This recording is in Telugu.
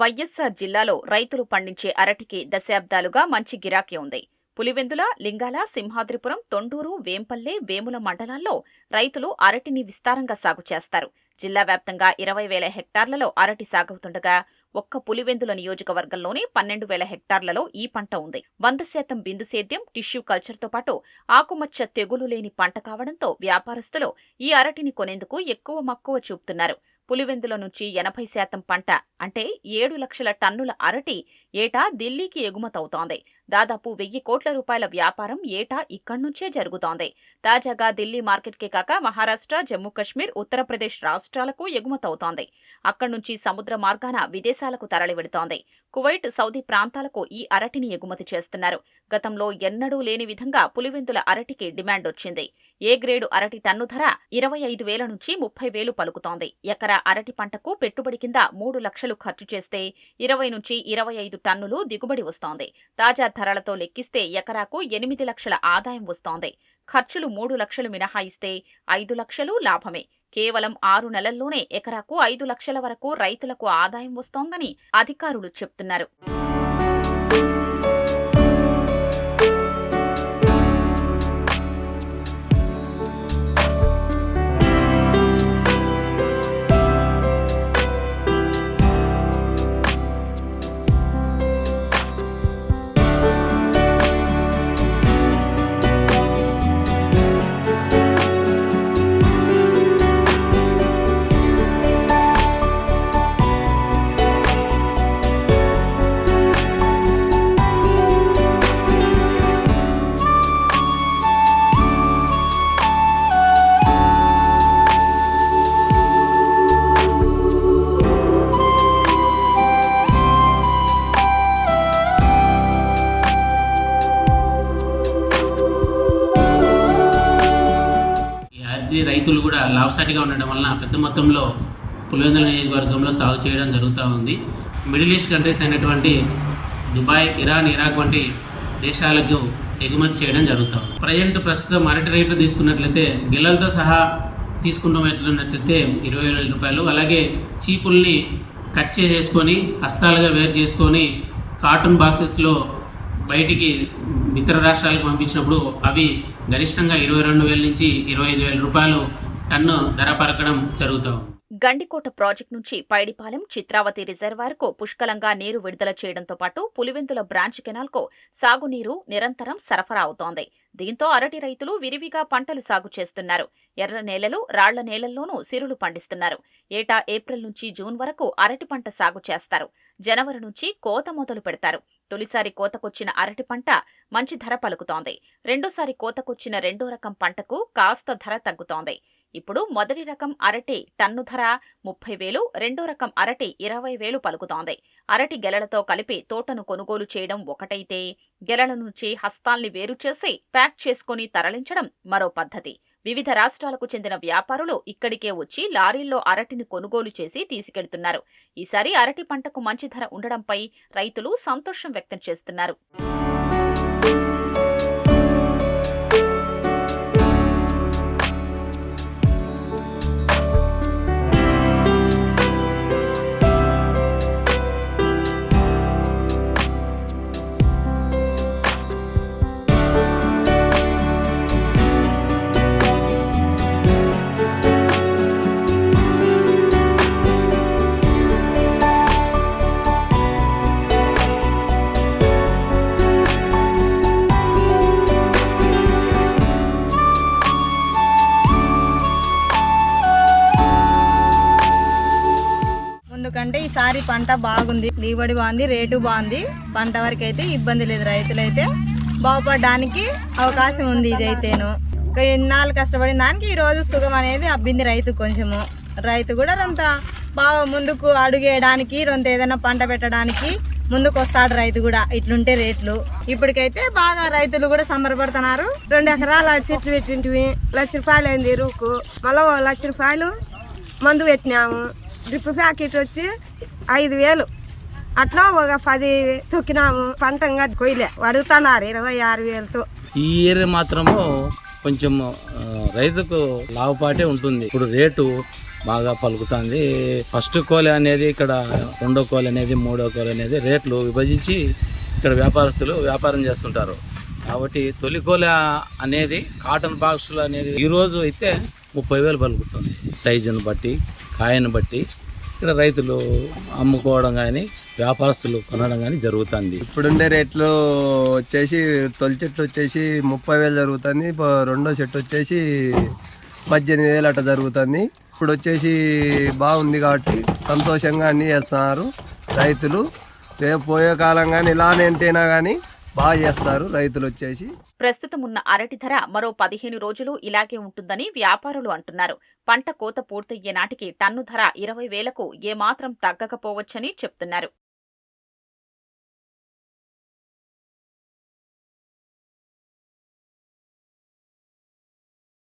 వైఎస్సార్ జిల్లాలో రైతులు పండించే అరటికి దశాబ్దాలుగా మంచి గిరాకీ ఉంది. పులివెందుల లింగాల సింహాద్రిపురం తొండూరు వేంపల్లె వేముల మండలాల్లో రైతులు అరటిని విస్తారంగా సాగు చేస్తారు. జిల్లా వ్యాప్తంగా ఇరవై వేల హెక్టార్లలో అరటి సాగవుతుండగా ఒక్క పులివెందుల నియోజకవర్గంలోనే పన్నెండు వేల హెక్టార్లలో ఈ పంట ఉంది. వంద శాతం బిందు సేద్యం టిష్యూ కల్చర్తో పాటు ఆకుమచ్చ తెగులు లేని పంట కావడంతో వ్యాపారస్తులు ఈ అరటిని కొనేందుకు ఎక్కువ మక్కువ చూపుతున్నారు. పులివెందుల నుంచి ఎనభై శాతం పంట అంటే ఏడు లక్షల టన్నుల అరటి ఏటా ఢిల్లీకి ఎగుమతవుతోంది. దాదాపు వెయ్యి కోట్ల రూపాయల వ్యాపారం ఏటా ఇక్కడి నుంచే జరుగుతోంది. తాజాగా ఢిల్లీ మార్కెట్కే కాక మహారాష్ట్ర జమ్మూ కశ్మీర్ ఉత్తరప్రదేశ్ రాష్ట్రాలకు ఎగుమతవుతోంది. అక్కడి నుంచి సముద్ర మార్గాన విదేశాలకు తరలి వెడుతోంది కువైట్ సౌదీ ప్రాంతాలకు ఈ అరటిని ఎగుమతి చేస్తున్నారు. గతంలో ఎన్నడూ లేని విధంగా పులివెందుల అరటికి డిమాండ్ వచ్చింది ఏ గ్రేడు అరటి టన్ను ధర ఇరవై ఐదు వేల నుంచి ముప్పై వేలు పలుకుతోంది. ఎకరా అరటి పంటకు పెట్టుబడి కింద మూడు లక్షలు ఖర్చు చేస్తే ఇరవై నుంచి ఇరవై ఐదు టన్నులు దిగుబడి వస్తోంది. తాజా ధరలతో లెక్కిస్తే ఎకరాకు ఎనిమిది లక్షల ఆదాయం వస్తోంది. ఖర్చులు మూడు లక్షలు మినహాయిస్తే ఐదు లక్షలు లాభమే. కేవలం ఆరు నెలల్లోనే ఎకరాకు ఐదు లక్షల వరకు రైతులకు ఆదాయం వస్తోందని అధికారులు చెప్తున్నారు. రైతులు కూడా లాభసాటిగా ఉండడం వలన పెద్ద మొత్తంలో పులివెందుల నియోజకవర్గంలో సాగు చేయడం జరుగుతూ ఉంది. మిడిల్ ఈస్ట్ కంట్రీస్ అయినటువంటి దుబాయ్ ఇరాన్ ఇరాక్ వంటి దేశాలకు ఎగుమతి చేయడం జరుగుతూ ఉంది. ప్రజెంట్ ప్రస్తుతం అరటి రేట్లు తీసుకున్నట్లయితే గిల్లలతో సహా తీసుకున్నట్లయితే ఇరవై వేల రూపాయలు. అలాగే చీపుల్ని కట్ చేసేసుకొని హస్తాలుగా వేరు చేసుకొని కార్టూన్ బాక్సెస్లో బయటికి ఇతర రాష్ట్రాలకు పంపించినప్పుడు అవి గరిష్టంగా ఇరవై రెండు వేల నుంచి ఇరవై ఐదు వేల రూపాయలు టన్ను ధర పరకడం జరుగుతూ ఉంది. గండికోట ప్రాజెక్టు నుంచి పైడిపాలెం చిత్రావతి రిజర్వాయర్కు పుష్కలంగా నీరు విడుదల చేయడంతో పాటు పులివెందుల బ్రాంచ్ కెనాల్కు సాగునీరు నిరంతరం సరఫరా అవుతోంది. దీంతో అరటి రైతులు విరివిగా పంటలు సాగు చేస్తున్నారు. ఎర్ర నేలలు రాళ్ళ నేలల్లోనూ సిరులు పండిస్తున్నారు. ఏటా ఏప్రిల్ నుంచి జూన్ వరకు అరటి పంట సాగు చేస్తారు. జనవరి నుంచి కోత మొదలు పెడతారు. తొలిసారి కోతకొచ్చిన అరటి పంట మంచి ధర పలుకుతోంది. రెండోసారి కోతకొచ్చిన రెండో రకం పంటకు కాస్త ధర తగ్గుతోంది. ఇప్పుడు మొదటి రకం అరటి టన్ను ధర ముప్పై వేలు రెండో రకం అరటి ఇరవై వేలు పలుకుతోంది. అరటి గెలలతో కలిపి తోటను కొనుగోలు చేయడం ఒకటైతే గెలల నుంచి హస్తాల్ని వేరు చేసి ప్యాక్ చేసుకుని తరలించడం మరో పద్ధతి. వివిధ రాష్ట్రాలకు చెందిన వ్యాపారులు ఇక్కడికే వచ్చి లారీల్లో అరటిని కొనుగోలు చేసి తీసుకెళ్తున్నారు. ఈసారి అరటి పంటకు మంచి ధర ఉండడంపై రైతులు సంతోషం వ్యక్తం చేస్తున్నారు. అంటే ఈసారి పంట బాగుంది దిగుబడి బాగుంది రేటు బాగుంది. పంట వరకు అయితే ఇబ్బంది లేదు రైతులైతే. బాగుపడడానికి అవకాశం ఉంది ఇదైతేను. ఇన్నాళ్ళు కష్టపడిన దానికి ఈరోజు సుఖం అనేది అబ్బింది రైతు కొంచెము. రైతు కూడా రొంత బాగా ముందుకు అడుగేయడానికి రొంత ఏదైనా పంట పెట్టడానికి ముందుకు వస్తాడు రైతు కూడా. ఇట్లుంటే రేట్లు. ఇప్పటికైతే బాగా రైతులు కూడా సంబరపడుతున్నారు. రెండు ఎకరాలు అటు చెట్లు పెట్టింటివి. లక్ష రూపాయలు అయింది ఎరువుకు మళ్ళీ లక్ష రూపాయలు మందు పెట్టినాము. డ్రిప్ ప్యాకెట్ వచ్చి ఐదు వేలు. అట్లా ఒక పది తొక్కినాము. పంట ఇంకా కొయ్యలే. అడుగుతున్నారు ఇరవై ఆరు వేలతో. ఈ ఇయర్ మాత్రము కొంచెం రైతుకు లాభపాటే ఉంటుంది. ఇప్పుడు రేటు బాగా పలుకుతుంది. ఫస్ట్ కోలి అనేది ఇక్కడ రెండో కోలి అనేది మూడో కోలు అనేది రేట్లు విభజించి ఇక్కడ వ్యాపారస్తులు వ్యాపారం చేస్తుంటారు. కాబట్టి తొలి కోల అనేది కాటన్ బాక్సులు అనేది ఈరోజు అయితే ముప్పై వేలు పలుకుతుంది. సైజును బట్టి. కాయను బట్టి ఇక్కడ రైతులు అమ్ముకోవడం కానీ వ్యాపారస్తులు కొనడం కానీ జరుగుతుంది. ఇప్పుడుండే రేట్లు వచ్చేసి తొలి చెట్టు వచ్చేసి ముప్పై వేలు జరుగుతుంది రెండో చెట్టు వచ్చేసి పద్దెనిమిది వేలు అట్లా జరుగుతుంది. ఇప్పుడు వచ్చేసి బాగుంది కాబట్టి సంతోషంగా అన్నీ చేస్తున్నారు రైతులు. రేపు పోయే కాలం కానీ ఇలానే ఎంతైనా కానీ బాగా చేస్తారు. రైతులు వచ్చేసి. ప్రస్తుతం ఉన్న అరటి ధర మరో పదిహేను రోజులు ఇలాగే ఉంటుందని వ్యాపారులు అంటున్నారు. పంట కోత పూర్తయ్యే నాటికి టన్ను ధర ఇరవై వేలకు ఏమాత్రం తగ్గకపోవచ్చని చెప్తున్నారు.